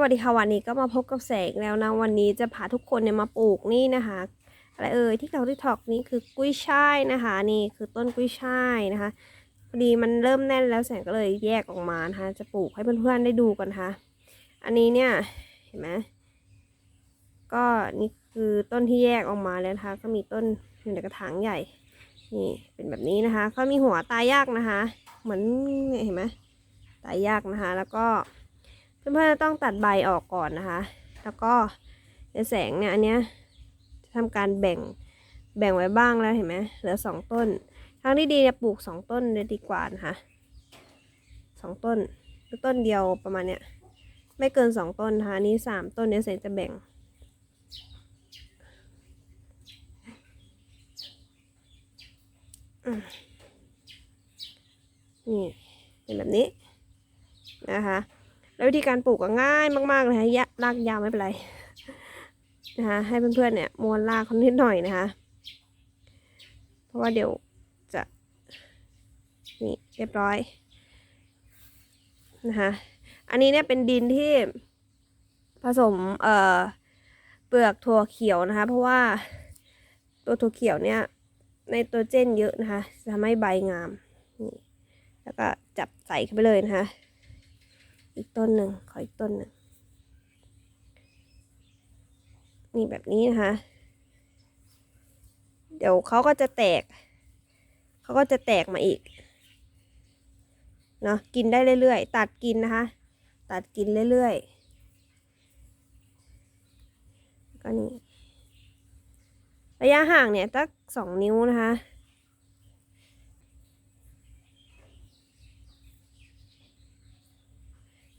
วัสดีค่ะวันนี้ก็มาพบกับแสงแล้วนะวันนี้จะพาทุกคนเนี่ยมาปลูกนี่นะคะอะไรเอ่ยที่เราที่ถอกนี่คือกุ้ยช่ายนะคะ นี่คือต้นกุ้ยช่ายนะคะพอดีมันเริ่มแน่นแล้วแสงก็เลยแยกออกมานะคะจะปลูกให้เพื่อนๆได้ดูกันค่ะ อันนี้เนี่ยเห็นไหมก็นี่คือต้นที่แยกออกมาแล้วนะคะ ก็มีต้นอยู่ในกระถางใหญ่นี่เป็นแบบนี้นะคะ ก็มีหัวตายยากนะคะ เหมือนเนี่ยเห็นไหมตายยากนะคะ แล้วก็ เพื่อนๆจะต้องตัดใบออกก่อนนะคะ แล้วก็แสงเนี่ยอันเนี้ยจะทำการแบ่งแบ่งไว้บ้างแล้วเห็นไหมเหลือสองต้น ทางที่ดีเนี่ยปลูกสองต้นเลยดีกว่านะคะสองต้นหรือต้นเดียวประมาณเนี้ยไม่เกินสองต้นนะคะอันนี้สามต้นเดี๋ยแสงจะแบ่งนี่เป็นแบบนี้นะคะ แล้ววิธีการปลูกก็ง่ายมากๆเลยค่ะยะรากยาวไม่เป็นไรนะคะให้เพื่อนๆเนี่ยม้วนรากเขานิดหน่อยนะคะเพราะว่าเดี๋ยวจะนี่เรียบร้อยนะคะอันนี้เนี่ยเป็นดินที่ผสมเอ่อเปลือกถั่วเขียวนะคะ เพราะว่าตัวถั่วเขียวเนี่ยในตัวเจนเยอะนะคะจะทำให้ใบงามนี่แล้วก็จับใส่เข้าไปเลยนะคะ อีกต้นหนึ่งขออีกต้นหนึ่งนี่แบบนี้นะคะ เดี๋ยวเขาก็จะแตก เขาก็จะแตกมาอีก เนาะกินได้เรื่อยๆ ตัดกินนะคะ ตัดกินเรื่อยๆ ก็นี่ ระยะห่างเนี่ยตั้งสองนิ้วนะคะ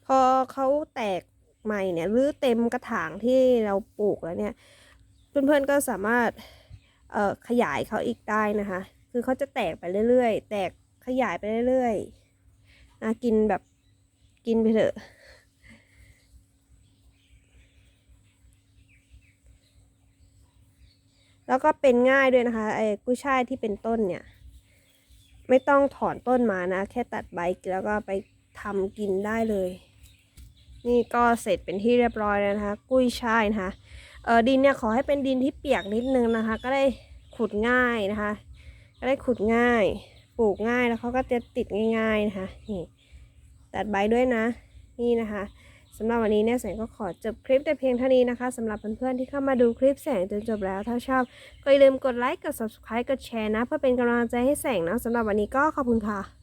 พอเขาแตกใหม่เนี่ยหรือเต็มกระถางที่เราปลูกแล้วเนี่ย เพื่อนๆก็สามารถเอ่อขยายเขาอีกได้นะคะ คือเขาจะแตกไปเรื่อยๆ แตกขยายไปเรื่อยๆนะกินแบบกินไปเถอะแล้วก็เป็นง่ายด้วยนะคะไอ้กุ้ยช่ายที่เป็นต้นเนี่ย ไม่ต้องถอนต้นมานะ แค่ตัดใบแล้วก็ไปทำกินได้เลย นี่ก็เสร็จเป็นที่เรียบร้อยแล้วนะคะ กุ้ยช่ายนะคะเออดินเนี่ยขอให้เป็นดินที่เปียกนิดนึงนะคะ ก็ได้ขุดง่ายนะคะ ก็ได้ขุดง่าย ปลูกง่ายแล้วเขาก็จะติดง่ายๆนะคะนี่ตัดใบด้วยนะ นี่นะคะสำหรับวันนี้เนี่ยแสงก็ขอจบคลิปแต่เพียงเท่านี้นะคะสำหรับเพื่อนๆที่เข้ามาดูคลิปแสงจนจบแล้ว ถ้าชอบก็อย่าลืมกดไลค์กด subscribe กดแชร์นะ เพื่อเป็นกำลังใจให้แสงนะสำหรับวันนี้ก็ขอบคุณค่ะ